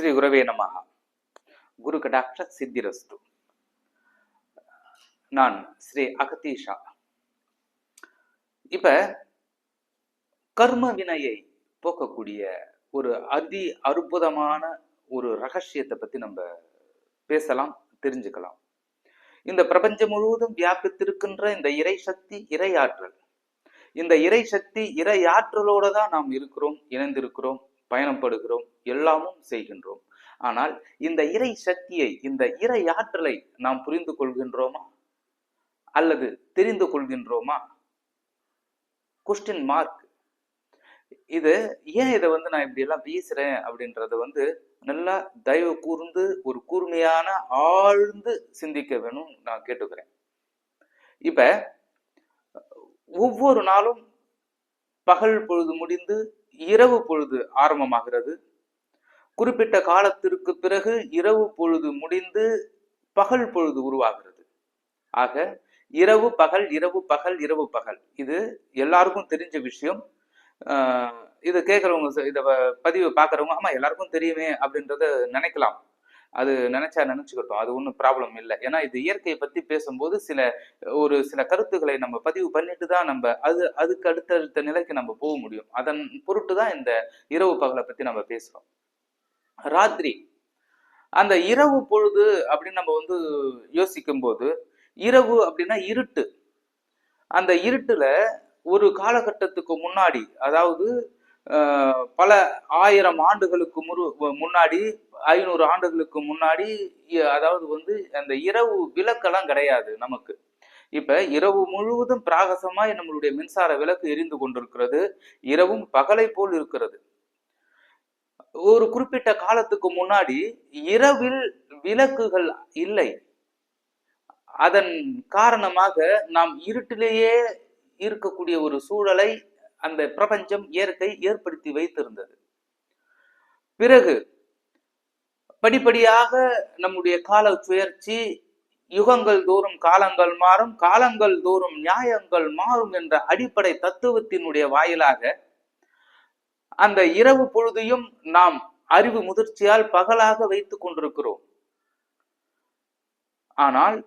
ஸ்ரீ குரவே நமஹ குரு கடாட்ச சித்திரஸ்து நான் ஸ்ரீ அகதீஷா இப்ப கர்ம வினையை போக்கக்கூடிய ஒரு அதி அற்புதமான ஒரு ரகசியத்தை பத்தி நம்ம பேசலாம் தெரிஞ்சுக்கலாம் இந்த பிரபஞ்சம் முழுவதும் வியாபித்திருக்கின்ற இந்த இறை சக்தி இறையாற்றல் இந்த இறை சக்தி இறையாற்றலோட தான் நாம் இருக்கிறோம் இணைந்திருக்கிறோம் பயணப்படுகிறோம் எல்லாமும் செய்கின்றோம். ஆனால் இந்த இறை சக்தியை இந்த இறை ஆற்றலை நாம் புரிந்து கொள்கின்றோமா? அல்லது தெரிந்து கொள்கின்றோமா? கொஸ்டின் மார்க் இது ஏன் இதை வந்து நான் இப்படி எல்லாம் பேசுறேன் அப்படின்றத வந்து நல்லா தயவு கூர்ந்து ஒரு கூர்மையான ஆழ்ந்து சிந்திக்க வேணும் நான் கேட்டுக்கிறேன். இப்ப ஒவ்வொரு நாளும் பகல் பொழுது முடிந்து இரவு பொழுது ஆரம்பமாகிறது. குறிப்பிட்ட காலத்திற்கு பிறகு இரவு பொழுது முடிந்து பகல் பொழுது உருவாகிறது. ஆக இரவு பகல் இரவு பகல் இரவு பகல். இது எல்லாருக்கும் தெரிஞ்ச விஷயம். இதை இது கேட்குறவங்க இதை பதிவு பார்க்குறவங்க ஆமாம் எல்லாருக்கும் தெரியுமே அப்படின்றத நினைக்கலாம். அது நினைச்சா நினைச்சுக்கட்டும். அது ஒன்றும் ப்ராப்ளம் இல்லை. ஏன்னா இது இயற்கையை பத்தி பேசும்போது சில ஒரு சில கருத்துக்களை நம்ம பதிவு பண்ணிட்டு தான் நம்ம அது அதுக்கு அடுத்தடுத்த நிலைக்கு நம்ம போக முடியும். அதன் பொருட்டு தான் இந்த இரவு பகலை பத்தி நம்ம பேசுறோம். ராத்திரி. அந்த இரவு பொழுது அப்படின்னு நம்ம வந்து யோசிக்கும் போது இரவு அப்படின்னா இருட்டு. அந்த இருட்டுல ஒரு காலகட்டத்துக்கு முன்னாடி அதாவது பல ஆயிரம் ஆண்டுகளுக்கு முரு முன்னாடி ஐநூறு ஆண்டுகளுக்கு முன்னாடி இ- அதாவது வந்து அந்த இரவு விளக்கெல்லாம் கிடையாது நமக்கு. இப்ப இரவு முழுவதும் பிராகசமாய் நம்மளுடைய மின்சார விளக்கு எரிந்து கொண்டிருக்கிறது. இரவும் பகலை போல் இருக்கிறது. ஒரு குறிப்பிட்ட காலத்துக்கு முன்னாடி இரவில் விளக்குகள் இல்லை. அதன் காரணமாக நாம் இருட்டிலேயே இருக்கக்கூடிய ஒரு சூழலை அந்த பிரபஞ்சம் இயற்கை ஏற்படுத்தி வைத்திருந்தது. பிறகு படிப்படியாக நம்முடைய கால சுயற்சி யுகங்கள் தோறும் காலங்கள் மாறும் காலங்கள் தோறும் நியாயங்கள் மாறும் என்ற அடிப்படை தத்துவத்தினுடைய வாயிலாக அந்த இரவு பொழுதையும் நாம் அறிவு முதிர்ச்சியால் பகலாக வைத்துக் கொண்டிருக்கிறோம். ஆனால்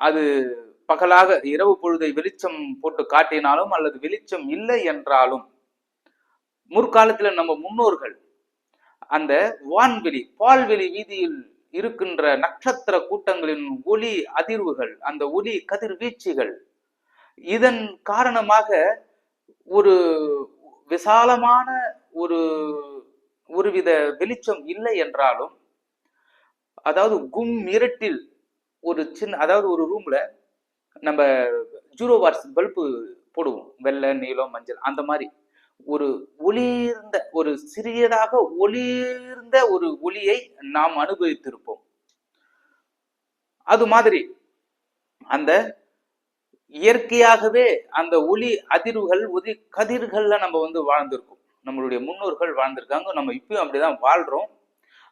அது பகலாக இரவு பொழுதை வெளிச்சம் போட்டு காட்டினாலும் அல்லது வெளிச்சம் இல்லை என்றாலும் முற்காலத்துல நம்ம முன்னோர்கள் அந்த வான்வெளி பால்வெளி வீதியில் இருக்கின்ற நட்சத்திர கூட்டங்களின் ஒளி அதிர்வுகள் அந்த ஒளி கதிர்வீச்சுகள் இதன் காரணமாக ஒரு விசாலமான ஒரு ஒருவித வெளிச்சம் இல்லை என்றாலும் அதாவது கும் இருட்டில் ஒரு சின்ன அதாவது ஒரு ரூம்ல நம்ம ஜீரோ வாட்ஸ் பல்பு போடுவோம். வெள்ளை நீலம் மஞ்சள் அந்த மாதிரி. ஒரு ஒளிர்ந்த ஒரு சிறியதாக ஒளிர்ந்த ஒரு ஒளியை நாம் அனுபவித்திருப்போம். அது மாதிரி அந்த இயற்கையாகவே அந்த ஒளி அதிர்வுகள் ஒளி கதிர்கள்ல நம்ம வந்து வாழ்ந்திருக்கோம். நம்மளுடைய முன்னோர்கள் வாழ்ந்திருக்காங்க. நம்ம இப்பயும் அப்படிதான் வாழ்றோம்.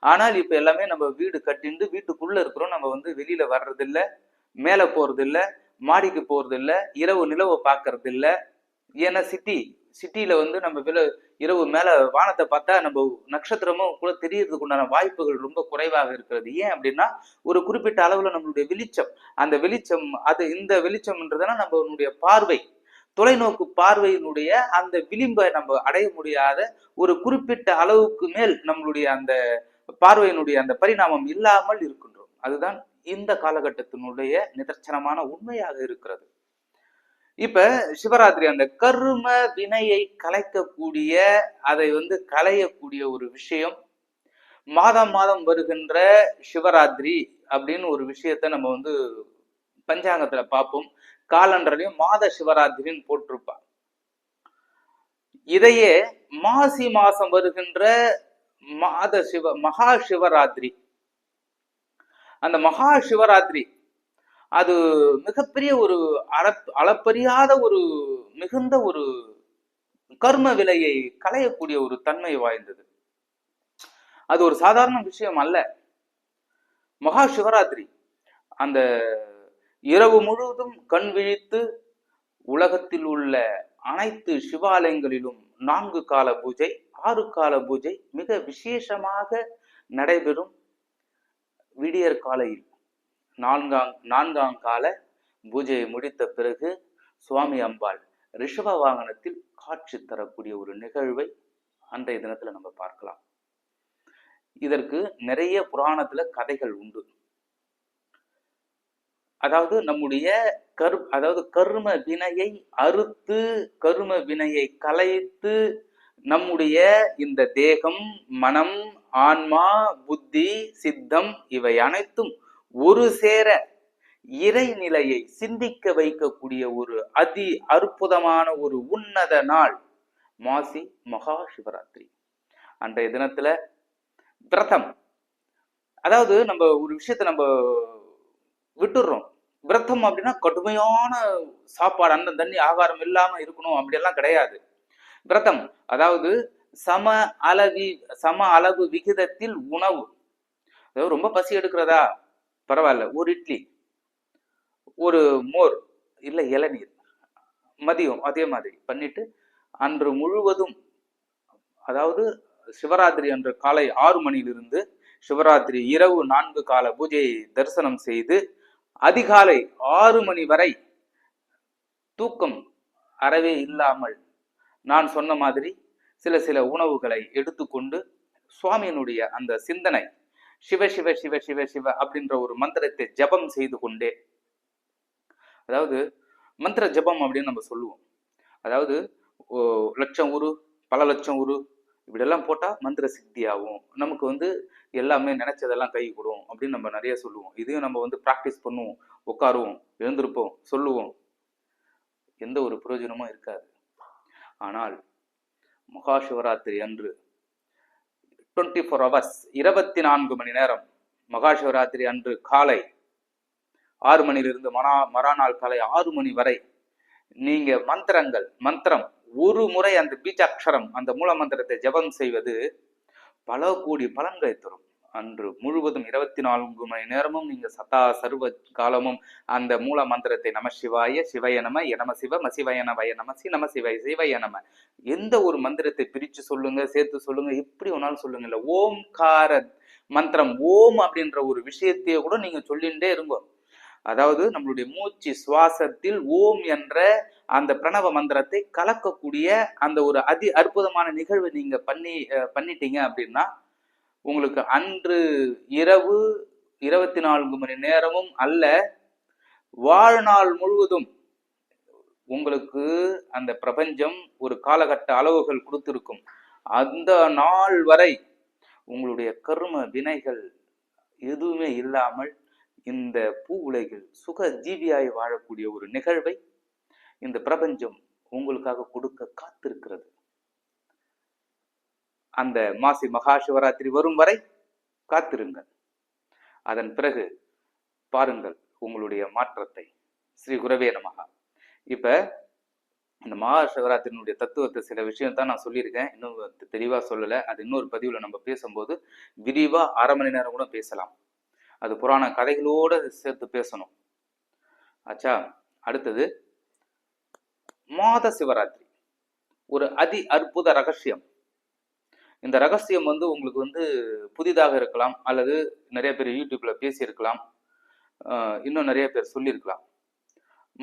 ஆனால் இப்போ எல்லாமே நம்ம வீடு கட்டிண்டு வீட்டுக்குள்ள இருக்கிறோம். நம்ம வந்து வெளியில வர்றதில்ல மேலே போறதில்லை. மாடிக்கு போறது இல்ல இரவு நிலவை பார்க்கறது இல்ல ஏன்னா சிட்டி சிட்டியில வந்து நம்ம வில இரவு மேல வானத்தை பார்த்தா நம்ம நட்சத்திரமும் கூட தெரியறதுக்கு உண்டான வாய்ப்புகள் ரொம்ப குறைவாக இருக்கிறது. ஏன் அப்படின்னா ஒரு குறிப்பிட்ட அளவுல நம்மளுடைய வெளிச்சம் அந்த வெளிச்சம் அது இந்த வெளிச்சம்ன்றதுனா நம்மளுடைய பார்வை. தொலைநோக்கு பார்வையினுடைய அந்த விளிம்பை நம்ம அடைய முடியாத ஒரு குறிப்பிட்ட அளவுக்கு மேல் நம்மளுடைய அந்த பார்வையினுடைய அந்த பரிணாமம் இல்லாமல் இருக்கின்றோம். அதுதான் இந்த காலகட்டத்தினுடைய நிதர்சனமான உண்மையாக இருக்கிறது. இப்ப சிவராத்திரி அந்த கரும வினையை கலைக்கக்கூடிய அதை வந்து களையக்கூடிய ஒரு விஷயம் மாதம் மாதம் வருகின்ற சிவராத்திரி அப்படின்னு ஒரு விஷயத்த நம்ம வந்து பஞ்சாங்கத்துல பார்ப்போம். காலண்டர்லயும் மாத சிவராத்திரின்னு போட்டிருப்பா. இதையே மாசி மாசம் வருகின்ற மாத சிவ மகா சிவராத்திரி அந்த மகா சிவராத்திரி. அது மிகப்பெரிய ஒரு அளப் அளப்பரியாத ஒரு மிகுந்த ஒரு கர்ம விலையை களையக்கூடிய ஒரு தன்மை வாய்ந்தது. அது ஒரு சாதாரண விஷயம் அல்ல. மகா சிவராத்திரி அந்த இரவு முழுவதும் கண் விழித்து உலகத்தில் உள்ள அனைத்து சிவாலயங்களிலும் நான்கு கால பூஜை ஆறு கால பூஜை மிக விசேஷமாக நடைபெறும். விடியற் காலையில் நான்காம் நான்காம் கால பூஜையை முடித்த பிறகு சுவாமி அம்பாள் ரிஷப வாகனத்தில் காட்சி தரக்கூடிய ஒரு நிகழ்வை அன்றைய தினத்துல நம்ம பார்க்கலாம். இதற்கு நிறைய புராணத்துல கதைகள் உண்டு. அதாவது நம்முடைய கரு அதாவது கர்ம வினையை அறுத்து கர்ம வினையை கலைத்து நம்முடைய இந்த தேகம் மனம் ஆன்மா புத்தி சித்தம் இவை அனைத்தும் ஒரு சேர இறைநிலையை சிந்திக்க வைக்கக்கூடிய ஒரு அதி அற்புதமான ஒரு உன்னத நாள் மாசி மகா சிவராத்திரி. அன்றைய தினத்துல விரதம். அதாவது நம்ம ஒரு விஷயத்த நம்ம விட்டுடுறோம் விரதம் அப்படின்னா கடுமையான சாப்பாடு அன்னம் தண்ணி ஆகாரம் இல்லாம இருக்கணும் அப்படியெல்லாம் கிடையாது. விரதம். அதாவது சம அளவி சம அளவு விகிதத்தில் உணவு. அதாவது ரொம்ப பசி எடுக்கிறதா? பரவாயில்ல. ஒரு இட்லி ஒரு மோர் இல்லை இளநீர் மதியம் அதே மாதிரி பண்ணிட்டு அன்று முழுவதும் அதாவது சிவராத்திரி அன்று காலை ஆறு மணியிலிருந்து சிவராத்திரி இரவு நான்கு கால பூஜையை தரிசனம் செய்து அதிகாலை ஆறு மணி வரை தூக்கம் அறவே இல்லாமல் நான் சொன்ன மாதிரி சில சில உணவுகளை எடுத்துக்கொண்டு சுவாமியினுடைய அந்த சிந்தனை சிவ சிவ சிவ சிவ சிவ அப்படின்ற ஒரு மந்திரத்தை ஜபம் செய்து கொண்டே அதாவது மந்திர ஜபம் அப்படின்னு நம்ம சொல்லுவோம். அதாவது ஓ, லட்சம் உரு பல லட்சம் உரு இப்படியெல்லாம் போட்டால் மந்திர சித்தி ஆகும் நமக்கு வந்து எல்லாமே நினைச்சதெல்லாம் கை கொடுவோம் அப்படின்னு நம்ம நிறைய சொல்லுவோம். இதையும் நம்ம வந்து ப்ராக்டிஸ் பண்ணுவோம். உட்காருவோம் எழுந்திருப்போம் சொல்லுவோம். எந்த ஒரு பிரயோஜனமும் இருக்காது. ஆனால் மகா சிவராத்திரி அன்று டுவெண்ட்டி ஃபோர் ஹவர்ஸ் இருபத்தி நான்கு மணி நேரம் மகா சிவராத்திரி அன்று காலை ஆறு மணியிலிருந்து மனா மறாநாள் காலை ஆறு மணி வரை நீங்க மந்திரங்கள் மந்திரம் ஒரு முறை அந்த பீஜாட்சரம் அந்த மூல மந்திரத்தை ஜெபம் செய்வது பல கோடி பலன்களை தரும். அன்று முழுவதும் இருபத்தி நான்கு மணி நேரமும் நீங்க சதா சர்வ காலமும் அந்த மூல மந்திரத்தை நம சிவாய சிவய நம எனம சிவ மசிவய நவய நம சி நம சிவய சிவய நம. எந்த ஒரு மந்திரத்தை பிரிச்சு சொல்லுங்க சேர்த்து சொல்லுங்க எப்படி ஒன்னாலும் சொல்லுங்க. இல்ல ஓம்கார மந்திரம் ஓம் அப்படின்ற ஒரு விஷயத்தையே கூட நீங்க சொல்லிண்டே இருங்க. அதாவது நம்மளுடைய மூச்சு சுவாசத்தில் ஓம் என்ற அந்த பிரணவ மந்திரத்தை கலக்கக்கூடிய அந்த ஒரு அதி அற்புதமான நிகழ்வு நீங்க பண்ணி பண்ணிட்டீங்க அப்படின்னா உங்களுக்கு அன்று இரவு இருபத்தி நான்கு மணி நேரமும் அல்ல வாழ்நாள் முழுவதும் உங்களுக்கு அந்த பிரபஞ்சம் ஒரு காலகட்ட அளவுகள் கொடுத்திருக்கும். அந்த நாள் வரை உங்களுடைய கர்ம வினைகள் எதுவுமே இல்லாமல் இந்த பூ உலகில் சுக ஜீவியாய் வாழக்கூடிய ஒரு நிகழ்வை இந்த பிரபஞ்சம் உங்களுக்காக கொடுக்க காத்திருக்கிறது. அந்த மாசி மகா சிவராத்திரி வரும் வரை காத்திருங்கள். அதன் பிறகு பாருங்கள் உங்களுடைய மாற்றத்தை. ஸ்ரீ குரவே நமகா இப்ப இந்த மகா சிவராத்திரியினுடைய தத்துவத்தை சில விஷயம் தான் நான் சொல்லியிருக்கேன். இன்னும் தெளிவாக சொல்லலை. அது இன்னொரு பதிவில் நம்ம பேசும்போது விரிவாக அரை மணி நேரம் கூட பேசலாம். அது புராண கதைகளோட சேர்த்து பேசணும். ஆச்சா அடுத்தது மாத சிவராத்திரி. ஒரு அதி அற்புத ரகசியம். இந்த ரகசியம் வந்து உங்களுக்கு வந்து புதிதாக இருக்கலாம் அல்லது நிறைய பேர் யூடியூப்ல பேசியிருக்கலாம். இன்னும் நிறைய பேர் சொல்லியிருக்கலாம்.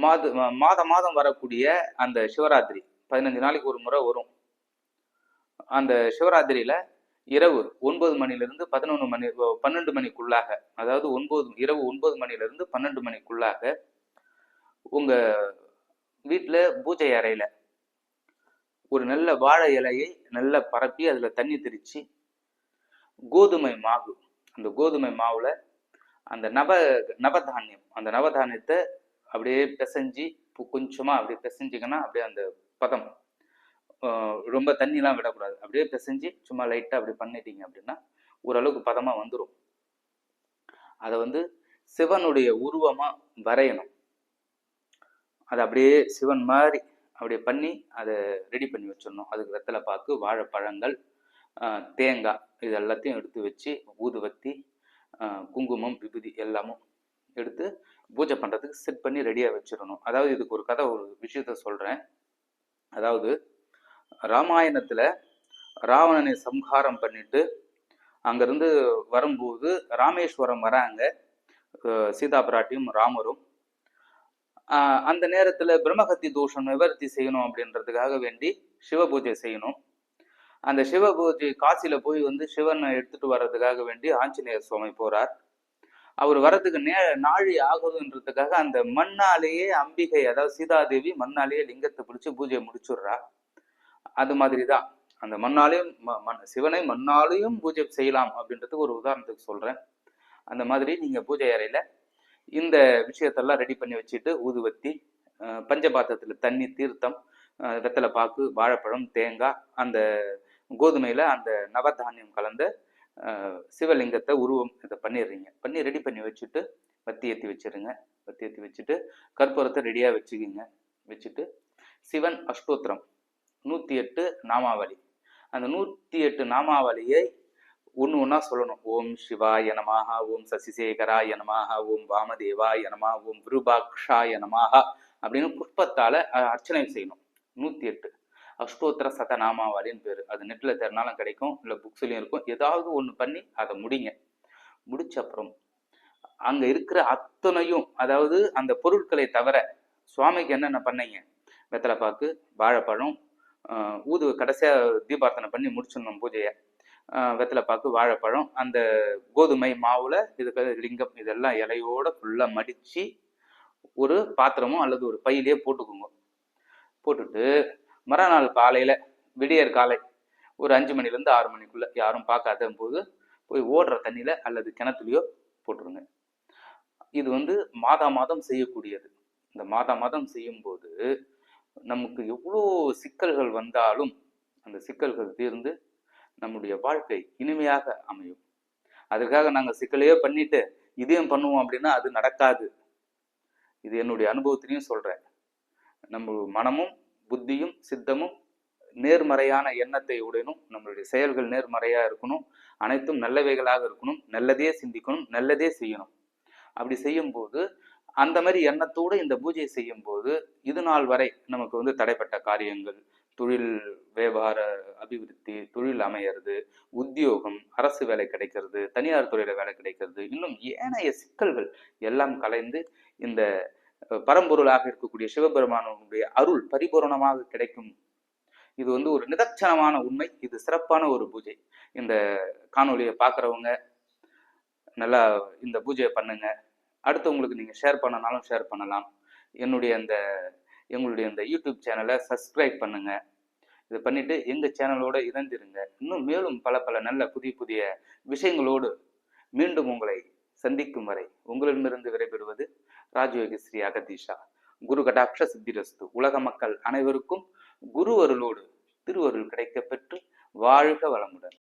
மாத மாத மாதம் வரக்கூடிய அந்த சிவராத்திரி பதினஞ்சு நாளைக்கு ஒரு முறை வரும். அந்த சிவராத்திரியில இரவு ஒன்பது மணிலிருந்து பதினொன்று மணி பன்னெண்டு மணிக்குள்ளாக அதாவது ஒன்பது இரவு ஒன்பது மணிலிருந்து பன்னெண்டு மணிக்குள்ளாக உங்க வீட்டில் பூஜை அறையில ஒரு நல்ல வாழை இலையை நல்லா பரப்பி அதில் தண்ணி தெளித்து கோதுமை மாவு. அந்த கோதுமை மாவில் அந்த நவ நவதானியம் அந்த நவதானியத்தை அப்படியே பிசைஞ்சு கொஞ்சமாக அப்படியே பிசைஞ்சிங்கன்னா அப்படியே அந்த பதம் ரொம்ப தண்ணிலாம் விடக்கூடாது. அப்படியே பிசைஞ்சு சும்மா லைட்டாக அப்படி பண்ணிட்டீங்க அப்படின்னா ஓரளவுக்கு பதமாக வந்துடும் அதை வந்து சிவனுடைய உருவமாக வரையணும். அது அப்படியே சிவன் மாதிரி அப்படியே பண்ணி அதை ரெடி பண்ணி வச்சிடணும். அதுக்கு வெத்தலை பாக்கு வாழைப்பழங்கள் தேங்காய் இது எல்லாத்தையும் எடுத்து வச்சு ஊதுவத்தி குங்குமம் விபூதி எல்லாமும் எடுத்து பூஜை பண்ணுறதுக்கு செட் பண்ணி ரெடியாக வச்சிடணும். அதாவது இதுக்கு ஒரு கதை ஒரு விஷயத்த சொல்கிறேன் அதாவது ராமாயணத்தில் ராவணனை சம்ஹாரம் பண்ணிட்டு அங்கேருந்து வரும்போது ராமேஸ்வரம் வராங்க. சீதா பிராட்டியும் ராமரும். அந்த நேரத்துல பிரம்மகத்தி தோஷம் நிவர்த்தி செய்யணும் அப்படின்றதுக்காக வேண்டி சிவ பூஜை செய்யணும். அந்த சிவ பூஜை காசியில போய் வந்து சிவனை எடுத்துட்டு வர்றதுக்காக வேண்டி ஆஞ்சநேயர் சுவாமி போறார். அவர் வர்றதுக்கு நே நாழி ஆகுதுன்றதுக்காக அந்த மண்ணாலேயே அம்பிகை அதாவது சீதாதேவி மண்ணாலேயே லிங்கத்தை பிடிச்சி பூஜையை முடிச்சுடுறா. அது மாதிரி தான் அந்த மண்ணாலையும் ம- மண் சிவனை மண்ணாலையும் பூஜை செய்யலாம் அப்படின்றதுக்கு ஒரு உதாரணத்துக்கு சொல்றேன். அந்த மாதிரி நீங்க பூஜை அறையில இந்த விஷயத்தெல்லாம் ரெடி பண்ணி வச்சுட்டு ஊதுவத்தி பஞ்சபாத்திரத்தில் தண்ணி தீர்த்தம் வெத்தலை பாக்கு வாழைப்பழம் தேங்காய் அந்த கோதுமையில் அந்த நவதானியம் கலந்த சிவலிங்கத்தை உருவம் இதை பண்ணிடுறீங்க. பண்ணி ரெடி பண்ணி வச்சுட்டு வத்தி ஏற்றி வச்சுருங்க. வத்தி ஏற்றி வச்சுட்டு கற்பூரத்தை ரெடியாக வச்சுக்கிங்க. வச்சுட்டு சிவன் அஷ்டோத்திரம் நூற்றி எட்டு நாமாவளி. அந்த நூற்றி எட்டு நாமாவளியை ஒன்று ஒன்றா சொல்லணும். ஓம் சிவாய நமாக ஓம் சசிசேகராய நமாக ஓம் வாமதேவாய நமா ஓம் விருபாக்ஷாய நமாக அப்படின்னு புஷ்பத்தால் அர்ச்சனை செய்யணும். நூற்றி எட்டு. அஷ்டோத்திர சதநாமாவாளின்னு பேர். அது நெட்டில் தேடினாலும் கிடைக்கும் இல்லை புக்ஸ்லையும் இருக்கும். ஏதாவது ஒன்று பண்ணி அதை முடிங்க. முடிச்ச அப்புறம் அங்கே இருக்கிற அத்தனையும் அதாவது அந்த பொருட்களை தவிர சுவாமிக்கு என்னென்ன பண்ணீங்க? வெத்தலை பாக்கு வாழைப்பழம் ஊது கடைசியாக தீபார்த்தனை பண்ணி முடிச்சிடணும் பூஜையை. வெத்தலைப்பாக்கு வாழைப்பழம் அந்த கோதுமை மாவுல இதுக்கு லிங்கம். இதெல்லாம் இலையோட ஃபுல்லாக மடித்து ஒரு பாத்திரமோ அல்லது ஒரு பையிலேயே போட்டுக்கோங்க. போட்டுட்டு மறுநாள் காலையில் விடியற் காலை ஒரு அஞ்சு மணிலேருந்து ஆறு மணிக்குள்ள யாரும் பார்க்காத போது போய் ஓடுற தண்ணியில் அல்லது கிணத்துலையோ போட்டுருங்க. இது வந்து மாதா மாதம் செய்யக்கூடியது. இந்த மாதா மாதம் செய்யும்போது நமக்கு எவ்வளோ சிக்கல்கள் வந்தாலும் அந்த சிக்கல்கள் தீர்ந்து நம்முடைய வாழ்க்கை இனிமையாக அமையும். அதுக்காக நாங்கள் சிக்கலையே பண்ணிட்டு இதையும் பண்ணுவோம் அப்படின்னா அது நடக்காது. இது என்னுடைய அனுபவத்திலையும் சொல்றேன். நம்ம மனமும் புத்தியும் சித்தமும் நேர்மறையான எண்ணத்தை உடையணும் நம்மளுடைய செயல்கள் நேர்மறையா இருக்கணும். அனைத்தும் நல்லவைகளாக இருக்கணும். நல்லதே சிந்திக்கணும். நல்லதே செய்யணும். அப்படி செய்யும்போது அந்த மாதிரி எண்ணத்தோடு இந்த பூஜையை செய்யும்போது இது நாள் வரை நமக்கு வந்து தடைப்பட்ட காரியங்கள் தொழில் வியாபார அபிவிருத்தி தொழில் அமையிறது உத்தியோகம் அரசு வேலை கிடைக்கிறது தனியார் துறையில வேலை கிடைக்கிறது இன்னும் ஏனைய சிக்கல்கள் எல்லாம் கலைந்து இந்த பரம்பொருளாக இருக்கக்கூடிய சிவபெருமானுடைய அருள் பரிபூரணமாக கிடைக்கும். இது வந்து ஒரு நிதர்சனமான உண்மை. இது சிறப்பான ஒரு பூஜை. இந்த காணொலியை பார்க்குறவங்க நல்லா இந்த பூஜையை பண்ணுங்க. அடுத்தவங்களுக்கு நீங்கள் ஷேர் பண்ணனாலும் ஷேர் பண்ணலாம். என்னுடைய அந்த எங்களுடைய இந்த யூடியூப் சேனலை சப்ஸ்கிரைப் பண்ணுங்கள் இதை பண்ணிட்டு எங்கள் சேனலோட இணைந்திருங்க. இன்னும் மேலும் பல பல நல்ல புதிய புதிய விஷயங்களோடு மீண்டும் உங்களை சந்திக்கும் வரை உங்களிடமிருந்து விடைபெறுவது ராஜயோகி ஸ்ரீ அகதீஷா. குரு கடாட்ச சித்திரஸ்து உலக மக்கள் அனைவருக்கும் குரு அருளோடு திருவருள் கிடைக்கப் பெற்று வாழ்க வளமுடன்.